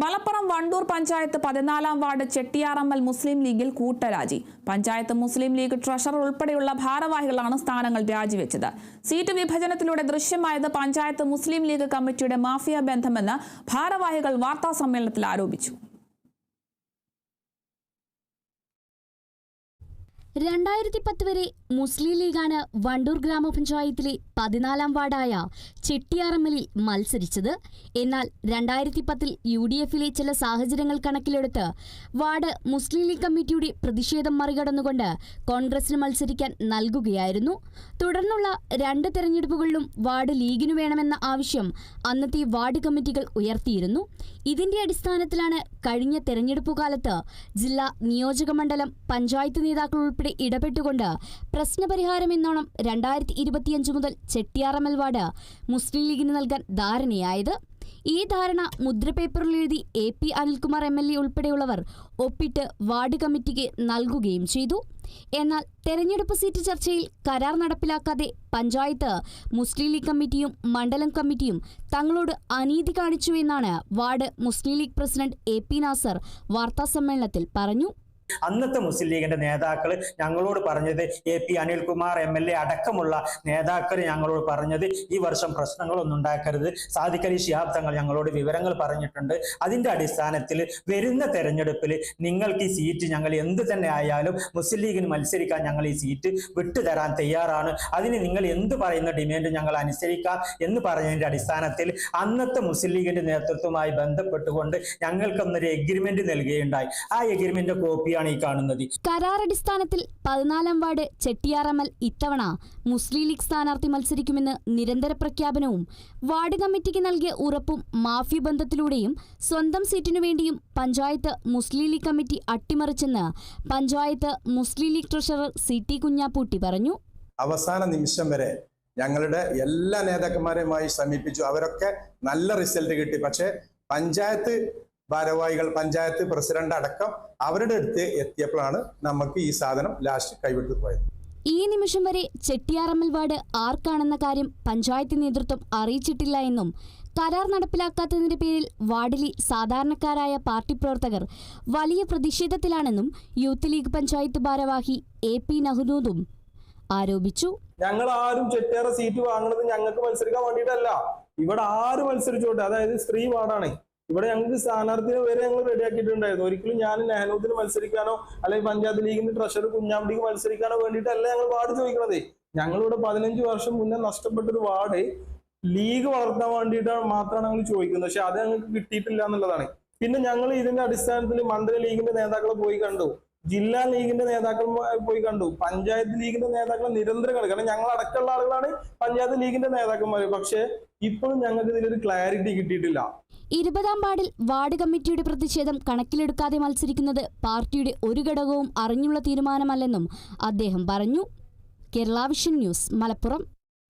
മലപ്പുറം വണ്ടൂർ പഞ്ചായത്ത് പതിനാലാം വാർഡ് ചെട്ടിയാറമ്മൽ മുസ്ലിം ലീഗിൽ കൂട്ടരാജി. പഞ്ചായത്ത് മുസ്ലിം ലീഗ് ട്രഷറർ ഉൾപ്പെടെയുള്ള ഭാരവാഹികളാണ് സ്ഥാനങ്ങൾ രാജിവെച്ചത്. സീറ്റ് വിഭജനത്തിലൂടെ ദൃശ്യമായത് പഞ്ചായത്ത് മുസ്ലിം ലീഗ് കമ്മിറ്റിയുടെ മാഫിയ ബന്ധമെന്ന് ഭാരവാഹികൾ വാർത്താ സമ്മേളനത്തിൽ ആരോപിച്ചു. രണ്ടായിരത്തി പത്ത് വരെ മുസ്ലിം ലീഗാണ് വണ്ടൂർ ഗ്രാമപഞ്ചായത്തിലെ പതിനാലാം വാർഡായ ചെട്ടിയാറമ്മലിൽ മത്സരിച്ചത്. എന്നാൽ രണ്ടായിരത്തി പത്തിൽ യു ഡി എഫിലെ ചില സാഹചര്യങ്ങൾ കണക്കിലെടുത്ത് വാർഡ് മുസ്ലിം ലീഗ് കമ്മിറ്റിയുടെ പ്രതിഷേധം മറികടന്നുകൊണ്ട് കോൺഗ്രസിന് മത്സരിക്കാൻ നൽകുകയായിരുന്നു. തുടർന്നുള്ള രണ്ട് തെരഞ്ഞെടുപ്പുകളിലും വാർഡ് ലീഗിനു വേണമെന്ന ആവശ്യം അന്നത്തെ വാർഡ് കമ്മിറ്റികൾ ഉയർത്തിയിരുന്നു. ഇതിന്റെ അടിസ്ഥാനത്തിലാണ് കഴിഞ്ഞ തെരഞ്ഞെടുപ്പ് കാലത്ത് ജില്ലാ നിയോജക മണ്ഡലം പഞ്ചായത്ത് നേതാക്കൾ ഉൾപ്പെടെ ഇടപെട്ടുകൊണ്ട് പ്രശ്നപരിഹാരം എന്നോണം രണ്ടായിരത്തി ഇരുപത്തിയഞ്ച് മുതൽ ചെട്ടിയാറമ്മൽ വാർഡ് മുസ്ലിം ലീഗിന് നൽകാൻ ധാരണയായത് ഈ ധാരണ മുദ്രപേപ്പറിൽ എഴുതി A P Anilkumar M L A ഉൾപ്പെടെയുള്ളവർ ഒപ്പിട്ട് വാർഡ് കമ്മിറ്റിക്ക് നൽകുകയും ചെയ്തു. എന്നാൽ തെരഞ്ഞെടുപ്പ് സീറ്റ് ചർച്ചയിൽ കരാർ നടപ്പിലാക്കാതെ പഞ്ചായത്ത് മുസ്ലിം ലീഗ് കമ്മിറ്റിയും മണ്ഡലം കമ്മിറ്റിയും തങ്ങളോട് അനീതി കാണിച്ചു എന്നാണ് ward Muslim League president A P Nasser വാർത്താസമ്മേളനത്തിൽ പറഞ്ഞു. അന്നത്തെ മുസ്ലിം ലീഗിന്റെ നേതാക്കൾ ഞങ്ങളോട് പറഞ്ഞത് A P Anilkumar M L A അടക്കമുള്ള നേതാക്കൾ ഞങ്ങളോട് പറഞ്ഞത് ഈ വർഷം പ്രശ്നങ്ങളൊന്നും ഉണ്ടാക്കരുത്. അലി ശിഹാബ് തങ്ങൾ ഞങ്ങളോട് വിവരങ്ങൾ പറഞ്ഞിട്ടുണ്ട്. അതിന്റെ അടിസ്ഥാനത്തിൽ വരുന്ന തെരഞ്ഞെടുപ്പിൽ നിങ്ങൾക്ക് ഈ സീറ്റ് ഞങ്ങൾ എന്ത് തന്നെ ആയാലും മുസ്ലിം ലീഗിന് മത്സരിക്കാൻ ഞങ്ങൾ ഈ സീറ്റ് വിട്ടുതരാൻ തയ്യാറാണ്. അതിന് നിങ്ങൾ എന്ത് പറയുന്ന ഡിമാൻഡ് ഞങ്ങൾ അനുസരിക്കാം എന്ന് പറഞ്ഞതിന്റെ അടിസ്ഥാനത്തിൽ അന്നത്തെ മുസ്ലിം ലീഗിന്റെ നേതൃത്വവുമായി ബന്ധപ്പെട്ടുകൊണ്ട് ഞങ്ങൾക്കൊന്നൊരു എഗ്രിമെന്റ് നൽകുകയുണ്ടായി. ആ എഗ്രിമെന്റ് കോപ്പിയാണ് ഈ കാണുന്നത്. കരാർ അടിസ്ഥാനത്തിൽ പതിനാലാം വാർഡ് ചെട്ടിയാറമ്മൽ ഇത്തവണ മുസ്ലിം ലീഗ് സ്ഥാനാർത്ഥി മത്സരിക്കുമെന്ന് നിരന്തര പ്രഖ്യാപനവും വാർഡ് കമ്മിറ്റിക്ക് നൽകിയ ഉറപ്പും മാഫി ബന്ധത്തിലൂടെയും സ്വന്തം സീറ്റിനു വേണ്ടിയും panchayat Muslim League committee അട്ടിമറിച്ചെന്ന് panchayat Muslim League treasurer C T Kunhapootty പറഞ്ഞു. അവസാന നിമിഷം വരെ ഞങ്ങളുടെ എല്ലാ നേതാക്കന്മാരെയുമായി സമീപിച്ചു. അവരൊക്കെ നല്ല റിസൾട്ട് കിട്ടി. പക്ഷേ പഞ്ചായത്ത് ഭാരവാഹികൾ പഞ്ചായത്ത് പ്രസിഡന്റ് അടക്കം അവരുടെ അടുത്ത് എത്തിയപ്പോഴാണ് നമുക്ക് ഈ സാധനം ലാസ്റ്റ് കൈവിട്ടു പോയത്. ഈ നിമിഷം വരെ ചെട്ടിയാറമ്മൽ വാർഡ് ആർക്കാണെന്ന കാര്യം പഞ്ചായത്ത് നേതൃത്വം അറിയിച്ചിട്ടില്ല എന്നും കരാർ നടപ്പിലാക്കാത്തതിന്റെ പേരിൽ വാർഡിലെ സാധാരണക്കാരായ പാർട്ടി പ്രവർത്തകർ വലിയ പ്രതിഷേധത്തിലാണെന്നും യൂത്ത് ലീഗ് പഞ്ചായത്ത് ഭാരവാഹി എ പി നഹ്നൂദും ആരോപിച്ചു. ഞങ്ങൾ ആരും ചെട്ടിയാറ സീറ്റ് വാങ്ങുന്നത് ഞങ്ങൾക്ക് മത്സരിക്കാൻ വേണ്ടിയിട്ടല്ല. ഇവിടെ ആര് മത്സരിച്ചോട്ടെ? അതായത് സ്ത്രീ വാർഡാണ്. ഇവിടെ ഞങ്ങൾക്ക് സ്ഥാനാർത്ഥിയെ വരെ ഞങ്ങൾ റെഡിയാക്കിയിട്ടുണ്ടായിരുന്നു ഒരിക്കലും ഞാൻ നെഹനൂത്തിന് മത്സരിക്കാനോ അല്ലെങ്കിൽ പഞ്ചായത്ത് ലീഗിന്റെ ട്രഷറർ കുഞ്ഞാമ്പിക്ക് മത്സരിക്കാനോ വേണ്ടിയിട്ടല്ല ഞങ്ങൾ വാർഡ് ചോദിക്കണതേ ഞങ്ങളിവിടെ പതിനഞ്ച് വർഷം മുന്നേ നഷ്ടപ്പെട്ടൊരു വാർഡ് ലീഗ് വളർത്താൻ വേണ്ടിയിട്ടാണ് മാത്രമാണ് ഞങ്ങൾ ചോദിക്കുന്നത്. പക്ഷെ അത് ഞങ്ങൾക്ക് കിട്ടിയിട്ടില്ല എന്നുള്ളതാണ്. പിന്നെ ഞങ്ങൾ ഇതിന്റെ അടിസ്ഥാനത്തിൽ മണ്ഡല ലീഗിന്റെ നേതാക്കളെ പോയി കണ്ടു. ജില്ലാ ലീഗിന്റെ നേതാക്കൾ പോയി കണ്ടു. പഞ്ചായത്ത് ലീഗിന്റെ നേതാക്കളെ നിരന്തരം കളി കാരണം ഞങ്ങൾ അടക്കമുള്ള ആളുകളാണ് പഞ്ചായത്ത് ലീഗിന്റെ നേതാക്കന്മാർ പക്ഷെ ഇപ്പോഴും ഞങ്ങൾക്ക് ഇതിലൊരു ക്ലാരിറ്റി കിട്ടിയിട്ടില്ല. ഇരുപതാം വാർഡിൽ വാർഡ് കമ്മിറ്റിയുടെ പ്രതിഷേധം കണക്കിലെടുക്കാതെ മത്സരിക്കുന്നത് പാർട്ടിയുടെ ഒരു ഘടകവും അറിഞ്ഞുള്ള തീരുമാനമല്ലെന്നും അദ്ദേഹം പറഞ്ഞു. Kerala vision news Malappuram.